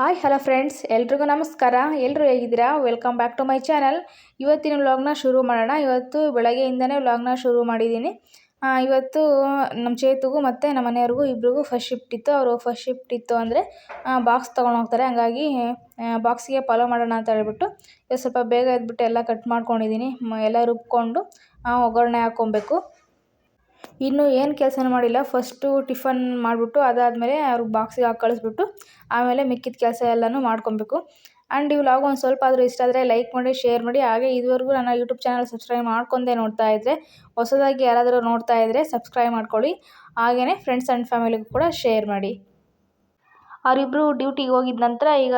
Hi hello friends ಎಲ್ರಿಗೂ ನಮಸ್ಕಾರ. ಎಲ್ಲರೂ ಹೇಗಿದ್ದೀರಾ? Welcome back to my channel ಇವತ್ತಿನ ವ್ಲಾಗ್ನ ಶುರು ಮಾಡೋಣ. ಇವತ್ತು ಬೆಳಗ್ಗೆಯಿಂದನೇ ವ್ಲಾಗ್ನ ಶುರು ಮಾಡಿದ್ದೀನಿ. ಇವತ್ತು ನಮ್ಮ ಚೇತುಗೂ ಮತ್ತು ನಮ್ಮ ಮನೆಯವ್ರಿಗೂ ಇಬ್ರಿಗೂ ಫಸ್ಟ್ ಶಿಫ್ಟ್ ಇತ್ತು. ಅವರು ಫಸ್ಟ್ ಶಿಫ್ಟ್ ಇತ್ತು ಅಂದರೆ ಬಾಕ್ಸ್ ತೊಗೊಂಡು ಹೋಗ್ತಾರೆ. ಹಂಗಾಗಿ ಬಾಕ್ಸಿಗೆ ಫಾಲೋ ಮಾಡೋಣ ಅಂತ ಹೇಳ್ಬಿಟ್ಟು ಇವತ್ತು ಸ್ವಲ್ಪ ಬೇಗ ಎದ್ಬಿಟ್ಟು ಎಲ್ಲ ಕಟ್ ಮಾಡ್ಕೊಂಡಿದ್ದೀನಿ. ಎಲ್ಲ ರುಬ್ಕೊಂಡು ಒಗ್ಗರಣೆ ಹಾಕ್ಕೊಬೇಕು. ಇನ್ನು ಏನು ಕೆಲಸನೂ ಮಾಡಿಲ್ಲ. ಫಸ್ಟು ಟಿಫನ್ ಮಾಡಿಬಿಟ್ಟು ಅದಾದಮೇಲೆ ಅವ್ರಿಗೆ ಬಾಕ್ಸಿಗೆ ಹಾಕಿ ಕಳಿಸ್ಬಿಟ್ಟು ಆಮೇಲೆ ಮಿಕ್ಕಿದ ಕೆಲಸ ಎಲ್ಲನೂ ಮಾಡ್ಕೊಬೇಕು. ಆ್ಯಂಡ್ ಈ ವ್ಲಾಗ್ ಒಂದು ಸ್ವಲ್ಪ ಆದರೂ ಇಷ್ಟ ಆದರೆ ಲೈಕ್ ಮಾಡಿ ಶೇರ್ ಮಾಡಿ. ಹಾಗೆ ಇದುವರೆಗೂ ನನ್ನ ಯೂಟ್ಯೂಬ್ ಚಾನಲ್ ಸಬ್ಸ್ಕ್ರೈಬ್ ಮಾಡ್ಕೊಂಡೇ ನೋಡ್ತಾ ಇದ್ದರೆ ಹೊಸದಾಗಿ ಯಾರಾದರೂ ನೋಡ್ತಾ ಇದ್ದರೆ ಸಬ್ಸ್ಕ್ರೈಬ್ ಮಾಡ್ಕೊಳ್ಳಿ. ಹಾಗೆಯೇ ಫ್ರೆಂಡ್ಸ್ ಆ್ಯಂಡ್ ಫ್ಯಾಮಿಲಿಗೂ ಕೂಡ ಶೇರ್ ಮಾಡಿ. ಅವರಿಬ್ಬರು ಡ್ಯೂಟಿಗೆ ಹೋಗಿದ್ ನಂತರ ಈಗ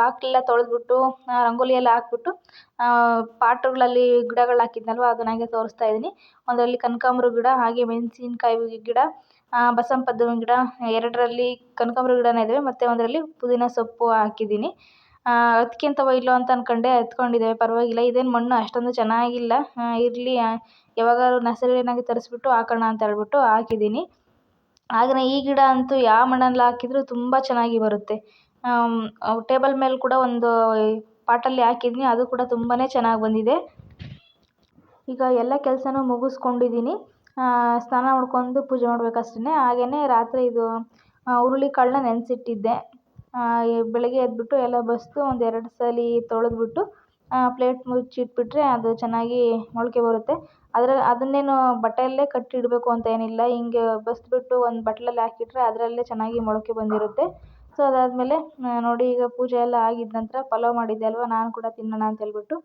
ಬಾಗಿಲೆಲ್ಲ ತೊಳೆದ್ಬಿಟ್ಟು ರಂಗೋಲಿ ಎಲ್ಲ ಹಾಕ್ಬಿಟ್ಟು ಪಾಟ್ಗಳಲ್ಲಿ ಗಿಡಗಳು ಹಾಕಿದ್ನಲ್ವ, ಅದನ್ನ ಹಾಗೆ ತೋರಿಸ್ತಾ ಇದ್ದೀನಿ. ಒಂದರಲ್ಲಿ ಕನಕಾಂಬ್ರ ಗಿಡ, ಹಾಗೆ ಮೆಣಸಿನ್ಕಾಯಿ ಗಿಡ ಬಸವನ ಗಿಡ, ಎರಡರಲ್ಲಿ ಕನಕಾಂಬರ ಗಿಡನೇ ಇದ್ದಾವೆ ಮತ್ತು ಒಂದರಲ್ಲಿ ಪುದೀನ ಸೊಪ್ಪು ಹಾಕಿದ್ದೀನಿ. ಅದಕ್ಕಿಂತವ ಇಲ್ಲೋ ಅಂತ ಅಂದ್ಕೊಂಡೆ ಹತ್ಕೊಂಡಿದ್ದಾವೆ ಪರವಾಗಿಲ್ಲ, ಇದೇನು ಮಣ್ಣು, ಅಷ್ಟೊಂದು ಚೆನ್ನಾಗಿಲ್ಲ ಇರಲಿ ಯಾವಾಗಾದ್ರು ನರ್ಸರಿನಾಗೆ ತರಿಸ್ಬಿಟ್ಟು ಹಾಕೋಣ ಅಂತ ಹೇಳ್ಬಿಟ್ಟು ಹಾಕಿದ್ದೀನಿ. ಹಾಗೆಯೇ ಈ ಗಿಡ ಅಂತೂ ಯಾವ ಮಣ್ಣಲ್ಲಿ ಹಾಕಿದರೂ ತುಂಬ ಚೆನ್ನಾಗಿ ಬರುತ್ತೆ. ಟೇಬಲ್ ಮೇಲೆ ಕೂಡ ಒಂದು ಪಾಟಲ್ಲಿ ಹಾಕಿದ್ದೀನಿ ಅದು ಕೂಡ ತುಂಬಾ ಚೆನ್ನಾಗಿ ಬಂದಿದೆ. ಈಗ ಎಲ್ಲ ಕೆಲಸನೂ ಮುಗಿಸ್ಕೊಂಡಿದ್ದೀನಿ ಸ್ನಾನ ಮಾಡ್ಕೊಂಡು ಪೂಜೆ ಮಾಡ್ಬೇಕಷ್ಟೇ ಹಾಗೆಯೇ ರಾತ್ರಿ ಇದು ಹುರುಳಿ ಕಾಳನ್ನ ನೆನೆಸಿಟ್ಟಿದ್ದೆ. ಬೆಳಗ್ಗೆ ಎದ್ದುಬಿಟ್ಟು ಎಲ್ಲ ಬಸಿದು ಒಂದು ಎರಡು ಸಲ ತೊಳೆದ್ಬಿಟ್ಟು ಪ್ಲೇಟ್ ಮುಚ್ಚಿಟ್ಬಿಟ್ರೆ ಅದು ಚೆನ್ನಾಗಿ ಮೊಳಕೆ ಬರುತ್ತೆ. ಅದರ ಅದನ್ನೇನು ಬಟ್ಟೆಯಲ್ಲೇ ಕಟ್ಟಿಡಬೇಕು ಅಂತ ಏನಿಲ್ಲ. ಹಿಂಗೆ ಬಸಿದ್ಬಿಟ್ಟು ಒಂದು ಬಟ್ಲಲ್ಲಿ ಹಾಕಿಟ್ರೆ ಅದರಲ್ಲೇ ಚೆನ್ನಾಗಿ ಮೊಳಕೆ ಬಂದಿರುತ್ತೆ. ಸೊ ಅದಾದಮೇಲೆ ನೋಡಿ ಈಗ ಪೂಜೆ ಎಲ್ಲ ಆಗಿದ ನಂತರ ಪಲಾವ್ ಮಾಡಿದ್ದೆ ಅಲ್ವಾ? ನಾನು ಕೂಡ ತಿನ್ನೋಣ ಅಂತ ಹೇಳ್ಬಿಟ್ಟು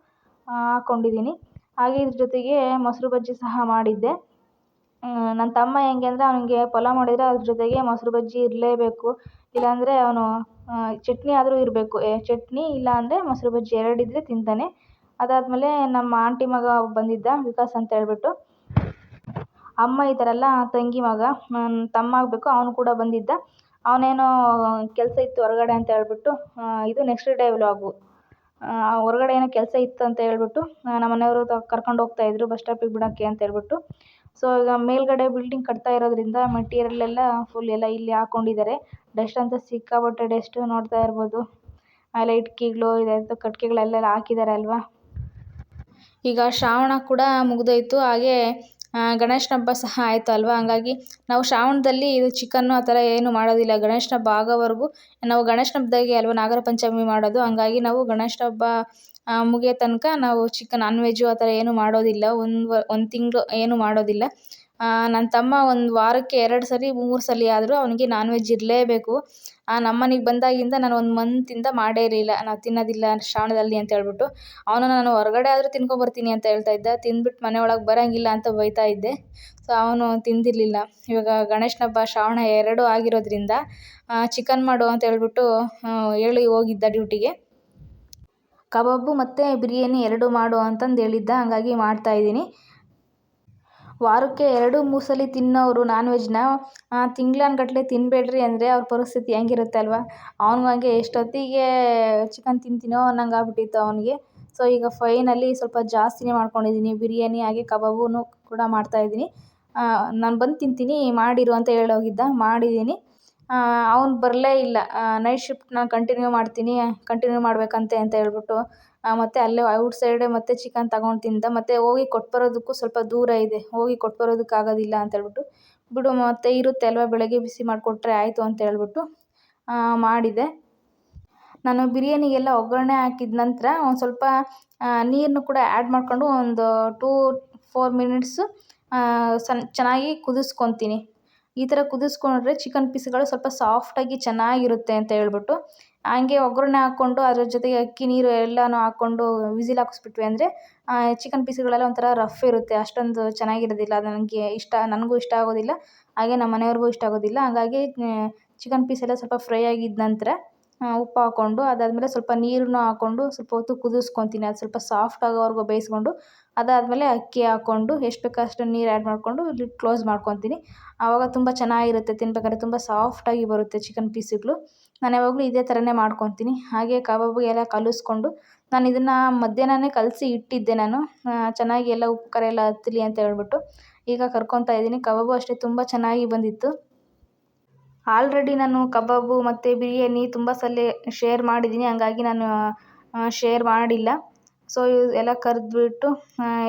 ಹಾಕ್ಕೊಂಡಿದ್ದೀನಿ ಹಾಗೆ ಇದ್ರ ಜೊತೆಗೆ ಮೊಸರು ಬಜ್ಜಿ ಸಹ ಮಾಡಿದ್ದೆ. ನನ್ನ ತಮ್ಮ ಹೆಂಗೆ ಅಂದರೆ ಅವನಿಗೆ ಪಲಾವ್ ಮಾಡಿದರೆ ಅದ್ರ ಜೊತೆಗೆ ಮೊಸರು ಬಜ್ಜಿ ಇರಲೇಬೇಕು. ಇಲ್ಲಾಂದರೆ ಅವನು ಚಟ್ನಿ ಆದರೂ ಇರಬೇಕು. ಚಟ್ನಿ ಇಲ್ಲ ಅಂದರೆ ಮೊಸರು ಬಜ್ಜಿ ಎರಡಿದ್ದರೆ ತಿಂತಾನೆ. ಅದಾದಮೇಲೆ ನಮ್ಮ ಆಂಟಿ ಮಗ ಬಂದಿದ್ದ, ವಿಕಾಸ್ ಅಂತ ಹೇಳ್ಬಿಟ್ಟು. ಅಮ್ಮ ಇದ್ದಾರಲ್ಲ ತಂಗಿ ಮಗ ತಮ್ಮ ಆಗಬೇಕು, ಅವನು ಕೂಡ ಬಂದಿದ್ದ. ಅವನೇನೋ ಕೆಲಸ ಇತ್ತು ಹೊರಗಡೆ ಅಂತ ಹೇಳ್ಬಿಟ್ಟು ಇದು ನೆಕ್ಸ್ಟ್ ಡೇ ವ್ಲಾಗು ಹೊರಗಡೆ ಏನೋ ಕೆಲಸ ಇತ್ತು ಅಂತ ಹೇಳ್ಬಿಟ್ಟು ನಮ್ಮ ಮನೆಯವರು ಕರ್ಕೊಂಡು ಹೋಗ್ತಾ ಇದ್ರು, ಬಸ್ ಸ್ಟಾಪಿಗೆ ಬಿಡೋಕ್ಕೆ ಅಂತ ಹೇಳ್ಬಿಟ್ಟು. ಸೊ ಈಗ ಮೇಲ್ಗಡೆ ಬಿಲ್ಡಿಂಗ್ ಕಟ್ತಾ ಇರೋದ್ರಿಂದ ಮೆಟೀರಿಯಲ್ ಎಲ್ಲ ಫುಲ್ ಎಲ್ಲ ಇಲ್ಲಿ ಹಾಕೊಂಡಿದ್ದಾರೆ. ಡಸ್ಟ್ ಅಂತ ಸಿಕ್ಕಾಪಟ್ಟೆ ಡಸ್ಟ್ ನೋಡ್ತಾ ಇರ್ಬೋದು. ಆಮೇಲೆ ಇಟ್ಕಿಗಳು ಇದೆ ಕಟ್ಟಿಗೆಗಳೆಲ್ಲ ಹಾಕಿದ್ದಾರೆ ಅಲ್ವಾ? ಈಗ ಶ್ರಾವಣ ಕೂಡ ಮುಗಿದೋಯ್ತು. ಹಾಗೆ ಗಣೇಶನ ಹಬ್ಬ ಸಹ ಆಯಿತು ಅಲ್ವಾ? ಹಂಗಾಗಿ ನಾವು ಶ್ರಾವಣದಲ್ಲಿ ಇದು ಚಿಕನ್ನು ಆ ಥರ ಏನು ಮಾಡೋದಿಲ್ಲ. ಗಣೇಶನ ಹಬ್ಬ ಆಗೋವರೆಗೂ ನಾವು ಗಣೇಶನ ಹಬ್ಬದಾಗೆ ಅಲ್ವಾ ನಾಗರ ಪಂಚಮಿ ಮಾಡೋದು. ಹಂಗಾಗಿ ನಾವು ಗಣೇಶನ ಹಬ್ಬ ಮುಗಿಯೋ ತನಕ ನಾವು ಚಿಕನ್ ನಾನ್ ವೆಜ್ಜು ಆ ಥರ ಏನು ಮಾಡೋದಿಲ್ಲ. ಒಂದು ಒಂದು ತಿಂಗಳು ಏನು ಮಾಡೋದಿಲ್ಲ. ನನ್ನ ತಮ್ಮ ಒಂದು ವಾರಕ್ಕೆ ಎರಡು ಸರಿ, ಮೂರು ಸಲ ಆದರೂ ಅವನಿಗೆ ನಾನ್ ವೆಜ್ ಇರಲೇಬೇಕು ನಮ್ಮನೆಗೆ ಬಂದಾಗಿಂದ ನಾನು ಒಂದು ಮಂತಿಂದ ಮಾಡೇ ಇರಲಿಲ್ಲ. ನಾವು ತಿನ್ನೋದಿಲ್ಲ ಶ್ರಾವಣದಲ್ಲಿ ಅಂತ ಹೇಳ್ಬಿಟ್ಟು. ಅವನು ನಾನು ಹೊರಗಡೆ ಆದರೂ ತಿನ್ಕೊಂಬರ್ತೀನಿ ಅಂತ ಹೇಳ್ತಾ ಇದ್ದ. ತಿಂದ್ಬಿಟ್ಟು ಮನೆ ಬರೋಂಗಿಲ್ಲ ಅಂತ ಬೈತಾ ಇದ್ದೆ. ಸೊ ಅವನು ತಿಂದಿರಲಿಲ್ಲ. ಇವಾಗ ಗಣೇಶನ ಹಬ್ಬ ಶ್ರಾವಣ ಎರಡೂ ಆಗಿರೋದ್ರಿಂದ ಚಿಕನ್ ಮಾಡು ಅಂತ ಹೇಳ್ಬಿಟ್ಟು ಹೇಳಿ ಹೋಗಿದ್ದ ಡ್ಯೂಟಿಗೆ ಕಬಾಬು ಮತ್ತು ಬಿರಿಯಾನಿ ಎರಡೂ ಮಾಡು ಅಂತಂದು ಹೇಳಿದ್ದ. ಹಂಗಾಗಿ ಮಾಡ್ತಾಯಿದ್ದೀನಿ ವಾರಕ್ಕೆ ಎರಡು ಮೂರು ಸಲ ತಿನ್ನೋರು ನಾನ್ ವೆಜ್ನ ತಿಂಗ್ಳಾನುಗಟ್ಲೆ ತಿನ್ನಬೇಡ್ರಿ ಅಂದರೆ ಅವ್ರ ಪರಿಸ್ಥಿತಿ ಹೆಂಗಿರುತ್ತೆ ಅಲ್ವಾ? ಅವ್ನಿಗೂ ಹಂಗೆ ಎಷ್ಟೊತ್ತಿಗೆ ಚಿಕನ್ ತಿಂತೀನೋ ಅನ್ನಂಗೆ ಆಗ್ಬಿಟ್ಟಿತ್ತು ಅವನಿಗೆ. ಸೊ ಈಗ ಫೈನಲಿ ಸ್ವಲ್ಪ ಜಾಸ್ತಿನೇ ಮಾಡ್ಕೊಂಡಿದ್ದೀನಿ ಬಿರಿಯಾನಿ, ಹಾಗೆ ಕಬಾಬೂ ಕೂಡ ಮಾಡ್ತಾಯಿದ್ದೀನಿ ನಾನು ಬಂದು ತಿಂತೀನಿ, ಮಾಡಿರು ಅಂತ ಹೇಳೋಗಿದ್ದ ಮಾಡಿದ್ದೀನಿ ಅವ್ನು ಬರಲೇ ಇಲ್ಲ. ನೈಟ್ ಶಿಫ್ಟ್ ನಾನು ಕಂಟಿನ್ಯೂ ಮಾಡ್ತೀನಿ ಕಂಟಿನ್ಯೂ ಮಾಡಬೇಕಂತೆ ಅಂತ ಹೇಳ್ಬಿಟ್ಟು ಮತ್ತು ಅಲ್ಲೇ ಔಟ್ ಸೈಡೇ ಮತ್ತೆ ಚಿಕನ್ ತಗೊಂಡು ತಿಂದ, ಮತ್ತು ಹೋಗಿ ಕೊಟ್ಟು ಬರೋದಕ್ಕೂ ಸ್ವಲ್ಪ ದೂರ ಇದೆ. ಹೋಗಿ ಕೊಟ್ಟು ಬರೋದಕ್ಕೆ ಆಗೋದಿಲ್ಲ ಅಂತ ಹೇಳ್ಬಿಟ್ಟು, ಬಿಡು ಮತ್ತೆ ಇರುತ್ತೆ ಅಲ್ವಾ, ಬೆಳಗ್ಗೆ ಬಿಸಿ ಮಾಡಿಕೊಟ್ರೆ ಆಯಿತು ಅಂತ ಹೇಳ್ಬಿಟ್ಟು ಮಾಡಿದೆ. ನಾನು ಬಿರಿಯಾನಿಗೆಲ್ಲ ಒಗ್ಗರಣೆ ಹಾಕಿದ ನಂತರ ಒಂದು ಸ್ವಲ್ಪ ನೀರನ್ನು ಕೂಡ ಆ್ಯಡ್ ಮಾಡಿಕೊಂಡು ಒಂದು ಟೂ ಫೋರ್ ಮಿನಿಟ್ಸು ಸಣ್ಣ ಚೆನ್ನಾಗಿ ಕುದಿಸ್ಕೊತೀನಿ. ಈ ಥರ ಕುದಿಸ್ಕೊಂಡ್ರೆ ಚಿಕನ್ ಪೀಸ್ಗಳು ಸ್ವಲ್ಪ ಸಾಫ್ಟಾಗಿ ಚೆನ್ನಾಗಿರುತ್ತೆ ಅಂತ ಹೇಳ್ಬಿಟ್ಟು, ಹಂಗೆ ಒಗ್ಗರಣೆ ಹಾಕ್ಕೊಂಡು ಅದ್ರ ಜೊತೆಗೆ ಅಕ್ಕಿ, ನೀರು ಎಲ್ಲನೂ ಹಾಕ್ಕೊಂಡು ವಿಸಿಲ್ ಹಾಕಿಸ್ಬಿಟ್ವಿ ಅಂದರೆ ಚಿಕನ್ ಪೀಸ್ಗಳೆಲ್ಲ ಒಂಥರ ರಫ್ ಇರುತ್ತೆ. ಅಷ್ಟೊಂದು ಚೆನ್ನಾಗಿರೋದಿಲ್ಲ. ಅದು ನನಗೆ ಇಷ್ಟ, ನನಗೂ ಇಷ್ಟ ಆಗೋದಿಲ್ಲ. ಹಾಗೆ ನಮ್ಮ ಮನೆಯವ್ರಿಗೂ ಇಷ್ಟ ಆಗೋದಿಲ್ಲ. ಹಾಗಾಗಿ ಚಿಕನ್ ಪೀಸ್ ಎಲ್ಲ ಸ್ವಲ್ಪ ಫ್ರೈ ಆಗಿದ ನಂತರ ಉಪ್ಪು ಹಾಕ್ಕೊಂಡು ಅದಾದಮೇಲೆ ಸ್ವಲ್ಪ ನೀರನ್ನು ಹಾಕ್ಕೊಂಡು ಸ್ವಲ್ಪ ಹೊತ್ತು ಕುದಿಸ್ಕೊತೀನಿ. ಅದು ಸ್ವಲ್ಪ ಸಾಫ್ಟ್ ಆಗೋವರೆಗೂ ಬೇಯಿಸ್ಕೊಂಡು ಅದಾದಮೇಲೆ ಅಕ್ಕಿ ಹಾಕ್ಕೊಂಡು ಎಷ್ಟು ಬೇಕೋ ಅಷ್ಟು ನೀರು ಆ್ಯಡ್ ಮಾಡಿಕೊಂಡು ಲಿಡ್ ಕ್ಲೋಸ್ ಮಾಡ್ಕೊತೀನಿ. ಆವಾಗ ತುಂಬ ಚೆನ್ನಾಗಿರುತ್ತೆ, ತಿನ್ಬೇಕಾದ್ರೆ ತುಂಬ ಸಾಫ್ಟಾಗಿ ಬರುತ್ತೆ ಚಿಕನ್ ಪೀಸುಗಳು ನಾನು ಯಾವಾಗಲೂ ಇದೇ ಥರನೇ ಮಾಡ್ಕೊತೀನಿ. ಹಾಗೆ ಕಬಾಬು ಎಲ್ಲ ಕಲಿಸ್ಕೊಂಡು ನಾನು ಇದನ್ನು ಮಧ್ಯಾಹ್ನನೇ ಕಲಸಿ ಇಟ್ಟಿದ್ದೆ ನಾನು. ಚೆನ್ನಾಗಿ ಎಲ್ಲ ಉಪ್ಪು, ಖಾರ ಎಲ್ಲ ಹತ್ತಲಿ ಅಂತ ಹೇಳ್ಬಿಟ್ಟು ಈಗ ಕರ್ಕೊತಾ ಇದ್ದೀನಿ. ಕಬಾಬು ಅಷ್ಟೇ ತುಂಬ ಚೆನ್ನಾಗಿ ಬಂದಿತ್ತು. ಆಲ್ರೆಡಿ ನಾನು ಕಬಾಬು ಮತ್ತು ಬಿರಿಯಾನಿ ತುಂಬ ಸಲ ಶೇರ್ ಮಾಡಿದ್ದೀನಿ. ಹಂಗಾಗಿ ನಾನು ಶೇರ್ ಮಾಡಿಲ್ಲ. ಸೊ ಎಲ್ಲ ಕರೆದ್ಬಿಟ್ಟು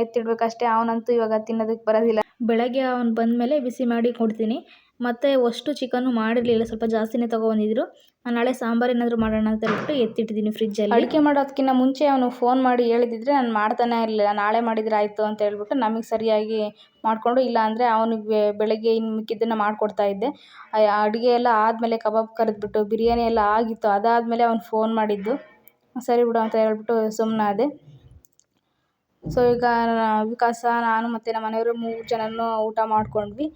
ಎತ್ತಿಡ್ಬೇಕಷ್ಟೇ ಅವನಂತೂ ಇವಾಗ ತಿನ್ನೋದಕ್ಕೆ ಬರೋದಿಲ್ಲ. ಬೆಳಗ್ಗೆ ಅವ್ನು ಬಂದಮೇಲೆ ಬಿಸಿ ಮಾಡಿ ಕೊಡ್ತೀನಿ. ಮತ್ತು ಅಷ್ಟು ಚಿಕನ್ನು ಮಾಡಿರಲಿಲ್ಲ. ಸ್ವಲ್ಪ ಜಾಸ್ತಿನೇ ತೊಗೊಬಂದಿದ್ರು. ನಾಳೆ ಸಾಂಬಾರು ಏನಾದರೂ ಮಾಡೋಣ ಅಂತ ಹೇಳ್ಬಿಟ್ಟು ಎತ್ತಿಟ್ಟಿದ್ದೀನಿ ಫ್ರಿಜ್ಜಲ್ಲಿ. ಅಡುಗೆ ಮಾಡೋದಕ್ಕಿಂತ ಮುಂಚೆ ಅವನು ಫೋನ್ ಮಾಡಿ ಹೇಳಿದಿದ್ರೆ ನಾನು ಮಾಡ್ತಾನೆ ಇರಲಿಲ್ಲ. ನಾಳೆ ಮಾಡಿದರೆ ಆಯಿತು ಅಂತ ಹೇಳ್ಬಿಟ್ಟು ನಮಗೆ ಸರಿಯಾಗಿ ಮಾಡಿಕೊಂಡು ಇಲ್ಲ ಅಂದರೆ ಅವನಿಗೆ ಬೆಳಗ್ಗೆ ಇನ್ನು ಮಿಕ್ಕಿದ್ದನ್ನು ಮಾಡಿಕೊಡ್ತಾ ಇದ್ದೆ. ಅಡುಗೆ ಎಲ್ಲ ಆದಮೇಲೆ ಕಬಾಬ್ ಕರೆದ್ಬಿಟ್ಟು ಬಿರಿಯಾನಿ ಎಲ್ಲ ಆಗಿತ್ತು. ಅದಾದಮೇಲೆ ಅವ್ನು ಫೋನ್ ಮಾಡಿದ್ದು. ಸರಿ ಬಿಡು ಅಂತ ಹೇಳ್ಬಿಟ್ಟು ಸುಮ್ಮನಾದೆ ಸೊ ಈಗ ವಿಕಾಸ, ನಾನು ಮತ್ತು ನಮ್ಮ ಮನೆಯವರು ಮೂರು ಜನನೂ ಊಟ ಮಾಡಿಕೊಂಡ್ವಿ.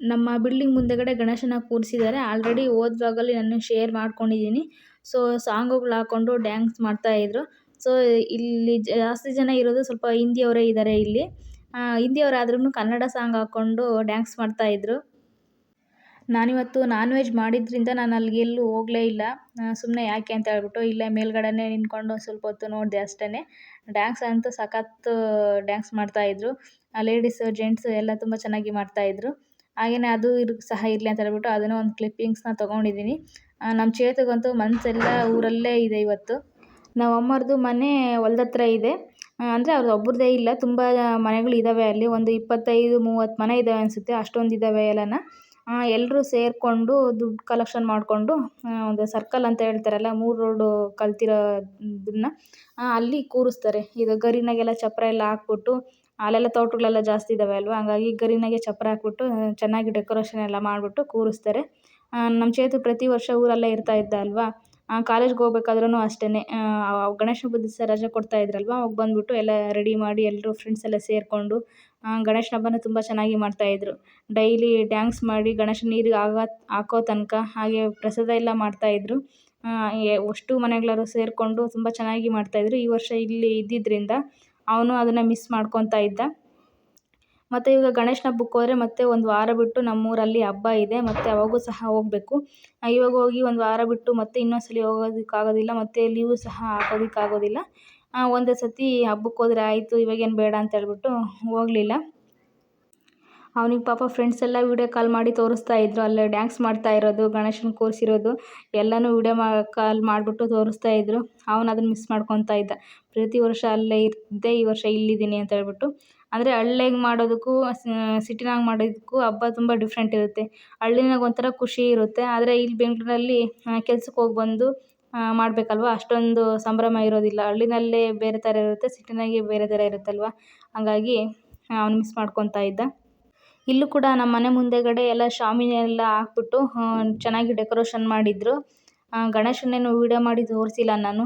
ನಮ್ಮ ಬಿಲ್ಡಿಂಗ್ ಮುಂದೆಗಡೆ ಗಣೇಶನ ಕೂರಿಸಿದ್ದಾರೆ. ಆಲ್ರೆಡಿ ಹೋದ ನಾನು ಶೇರ್ ಮಾಡ್ಕೊಂಡಿದ್ದೀನಿ. ಸೊ ಸಾಂಗುಗಳು ಹಾಕ್ಕೊಂಡು ಡ್ಯಾನ್ಸ್ ಮಾಡ್ತಾಯಿದ್ರು ಸೊ ಇಲ್ಲಿ ಜಾಸ್ತಿ ಜನ ಇರೋದು ಸ್ವಲ್ಪ ಹಿಂದಿಯವರೇ ಇದ್ದಾರೆ ಇಲ್ಲಿ. ಹಿಂದಿಯವರಾದ್ರೂ ಕನ್ನಡ ಸಾಂಗ್ ಹಾಕ್ಕೊಂಡು ಡ್ಯಾನ್ಸ್ ಮಾಡ್ತಾಯಿದ್ರು ನಾನಿವತ್ತು ನಾನ್ ವೆಜ್ ಮಾಡಿದ್ರಿಂದ ನಾನು ಅಲ್ಲಿಗೆ ಎಲ್ಲೂ ಹೋಗಲೇ ಇಲ್ಲ. ಸುಮ್ಮನೆ ಯಾಕೆ ಅಂತ ಹೇಳ್ಬಿಟ್ಟು ಇಲ್ಲೇ ಮೇಲ್ಗಡೆನೇ ನಿಂತ್ಕೊಂಡು ಸ್ವಲ್ಪ ಹೊತ್ತು ನೋಡಿದೆ ಅಷ್ಟೇ ಡ್ಯಾನ್ಸ್ ಅಂತೂ ಸಖತ್ತು ಡ್ಯಾನ್ಸ್ ಮಾಡ್ತಾಯಿದ್ರು ಲೇಡೀಸ್ ಜೆಂಟ್ಸು ಎಲ್ಲ ತುಂಬ ಚೆನ್ನಾಗಿ ಮಾಡ್ತಾಯಿದ್ರು ಹಾಗೆಯೇ ಅದು ಇದು ಸಹ ಇರಲಿ ಅಂತ ಹೇಳ್ಬಿಟ್ಟು ಅದನ್ನು ಒಂದು ಕ್ಲಿಪ್ಪಿಂಗ್ಸ್ನ ತೊಗೊಂಡಿದ್ದೀನಿ. ನಮ್ಮ ಚೇತಗಂತೂ ಮನಸ್ಸೆಲ್ಲ ಊರಲ್ಲೇ ಇದೆ ಇವತ್ತು. ನಮ್ಮ ಅಮ್ಮರದು ಮನೆ ಹೊಲ್ದ ಇದೆ. ಅಂದರೆ ಅವ್ರದ್ದು ಒಬ್ಬರದೇ ಇಲ್ಲ. ತುಂಬ ಮನೆಗಳು ಇದ್ದಾವೆ ಅಲ್ಲಿ. ಒಂದು ಇಪ್ಪತ್ತೈದು, ಮೂವತ್ತು ಮನೆ ಇದ್ದಾವೆ ಅನಿಸುತ್ತೆ. ಅಷ್ಟೊಂದು ಇದ್ದಾವೆ ಎಲ್ಲನ ಎಲ್ಲರೂ ಸೇರಿಕೊಂಡು ದುಡ್ಡು ಕಲೆಕ್ಷನ್ ಮಾಡಿಕೊಂಡು ಒಂದು ಸರ್ಕಲ್ ಅಂತ ಹೇಳ್ತಾರಲ್ಲ, ಮೂರು ರೋಡು ಕಲ್ತಿರೋದನ್ನ ಅಲ್ಲಿ ಕೂರಿಸ್ತಾರೆ. ಇದು ಗರಿನಾಗೆಲ್ಲ ಚಪ್ಪರ ಎಲ್ಲ ಹಾಕ್ಬಿಟ್ಟು, ಅಲ್ಲೆಲ್ಲ ತೋಟಗಳೆಲ್ಲ ಜಾಸ್ತಿ ಇದ್ದಾವೆ ಅಲ್ವಾ? ಹಂಗಾಗಿ ಗರಿನಾಗೆ ಚಪ್ಪರ ಹಾಕ್ಬಿಟ್ಟು, ಚೆನ್ನಾಗಿ ಡೆಕೋರೇಷನ್ ಎಲ್ಲ ಮಾಡಿಬಿಟ್ಟು ಕೂರಿಸ್ತಾರೆ. ನಮ್ಮ ಚೇತು ಪ್ರತಿ ವರ್ಷ ಊರಲ್ಲೇ ಇರ್ತಾ ಇದ್ದ ಅಲ್ವಾ? ಕಾಲೇಜ್ಗೆ ಹೋಗ್ಬೇಕಾದ್ರೂ ಅಷ್ಟೇ ಗಣೇಶ ಹಬ್ಬದ ದಿವಸ ರಜೆ ಕೊಡ್ತಾ ಇದ್ರಲ್ವ? ಅವಾಗ ಬಂದುಬಿಟ್ಟು ಎಲ್ಲ ರೆಡಿ ಮಾಡಿ ಎಲ್ಲರೂ ಫ್ರೆಂಡ್ಸ್ ಎಲ್ಲ ಸೇರಿಕೊಂಡು ಗಣೇಶನ ಹಬ್ಬನ ತುಂಬ ಚೆನ್ನಾಗಿ ಮಾಡ್ತಾಯಿದ್ರು ಡೈಲಿ ಡ್ಯಾನ್ಸ್ ಮಾಡಿ ಗಣೇಶ ನೀರಿಗೆ ಆಗ, ಹಾಕೋ ತನಕ ಹಾಗೆ ಪ್ರಸಾದ ಎಲ್ಲ ಮಾಡ್ತಾಯಿದ್ರು ಅಷ್ಟು ಮನೆಗಳಲ್ಲೂ ಸೇರಿಕೊಂಡು ತುಂಬ ಚೆನ್ನಾಗಿ ಮಾಡ್ತಾಯಿದ್ರು ಈ ವರ್ಷ ಇಲ್ಲಿ ಇದ್ದಿದ್ದರಿಂದ ಅವನು ಅದನ್ನು ಮಿಸ್ ಮಾಡ್ಕೊತಾ ಇದ್ದ. ಮತ್ತು ಇವಾಗ ಗಣೇಶನ ಹಬ್ಬಕ್ಕೆ ಹೋದ್ರೆ ಮತ್ತೆ ಒಂದು ವಾರ ಬಿಟ್ಟು ನಮ್ಮೂರಲ್ಲಿ ಹಬ್ಬ ಇದೆ, ಮತ್ತು ಅವಾಗೂ ಸಹ ಹೋಗಬೇಕು. ಇವಾಗ ಹೋಗಿ ಒಂದು ವಾರ ಬಿಟ್ಟು ಮತ್ತೆ ಇನ್ನೊಂದು ಸಲ ಹೋಗೋದಕ್ಕಾಗೋದಿಲ್ಲ, ಮತ್ತು ಲೀವು ಸಹ ಹಾಕೋದಕ್ಕಾಗೋದಿಲ್ಲ. ಒಂದೇ ಸತಿ ಹಬ್ಬಕ್ಕೆ ಹೋದ್ರೆ ಆಯಿತು ಇವಾಗೇನು ಬೇಡ ಅಂತ ಹೇಳ್ಬಿಟ್ಟು ಹೋಗಲಿಲ್ಲ. ಅವ್ನಿಗೆ ಪಾಪ ಫ್ರೆಂಡ್ಸ್ ಎಲ್ಲ ವೀಡಿಯೋ ಕಾಲ್ ಮಾಡಿ ತೋರಿಸ್ತಾ ಇದ್ರು, ಅಲ್ಲೇ ಡ್ಯಾನ್ಸ್ ಮಾಡ್ತಾ ಇರೋದು, ಗಣೇಶನ ಕೂರಿಸಿರೋದು, ಎಲ್ಲನೂ ವೀಡಿಯೋ ಮಾ ಕಾಲ್ ಮಾಡಿಬಿಟ್ಟು ತೋರಿಸ್ತಾ ಇದ್ರು. ಅವನು ಅದನ್ನು ಮಿಸ್ ಮಾಡ್ಕೊತಾ ಇದ್ದ. ಪ್ರತಿ ವರ್ಷ ಅಲ್ಲೇ ಇದ್ದೆ, ಈ ವರ್ಷ ಇಲ್ಲಿದ್ದೀನಿ ಅಂತ ಹೇಳ್ಬಿಟ್ಟು. ಅಂದರೆ ಹಳ್ಳಿಯಾಗ ಮಾಡೋದಕ್ಕೂ ಸಿಟಿನಾಗ ಮಾಡೋದಕ್ಕೂ ಹಬ್ಬ ತುಂಬ ಡಿಫ್ರೆಂಟ್ ಇರುತ್ತೆ. ಹಳ್ಳಿನಾಗ ಒಂಥರ ಖುಷಿ ಇರುತ್ತೆ. ಆದರೆ ಇಲ್ಲಿ ಬೆಂಗಳೂರಲ್ಲಿ ಕೆಲ್ಸಕ್ಕೆ ಹೋಗಿ ಬಂದು ಮಾಡಬೇಕಲ್ವ? ಅಷ್ಟೊಂದು ಸಂಭ್ರಮ ಇರೋದಿಲ್ಲ. ಹಳ್ಳಿನಲ್ಲೇ ಬೇರೆ ಥರ ಇರುತ್ತೆ, ಸಿಟಿನಾಗೆ ಬೇರೆ ಥರ ಇರುತ್ತಲ್ವ? ಹಾಗಾಗಿ ಅವ್ನು ಮಿಸ್ ಮಾಡ್ಕೊತಾ ಇದ್ದ. ಇಲ್ಲೂ ಕೂಡ ನಮ್ಮ ಮನೆ ಮುಂದೆಗಡೆ ಎಲ್ಲ ಶಾಮಿಯಾನ ಎಲ್ಲ ಹಾಕ್ಬಿಟ್ಟು ಚೆನ್ನಾಗಿ ಡೆಕೋರೇಷನ್ ಮಾಡಿದ್ರು. ಗಣೇಶನ್ನೇನು ವೀಡಿಯೋ ಮಾಡಿ ತೋರಿಸಿಲ್ಲ ನಾನು.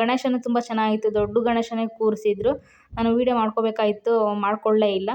ಗಣೇಶನೂ ತುಂಬ ಚೆನ್ನಾಗಿತ್ತು. ದೊಡ್ಡ ಗಣೇಶನೇ ಕೂರಿಸಿದ್ರು. ನಾನು ವೀಡಿಯೋ ಮಾಡ್ಕೋಬೇಕಾಗಿತ್ತು ಮಾಡ್ಕೊಳ್ಳೇ ಇಲ್ಲ.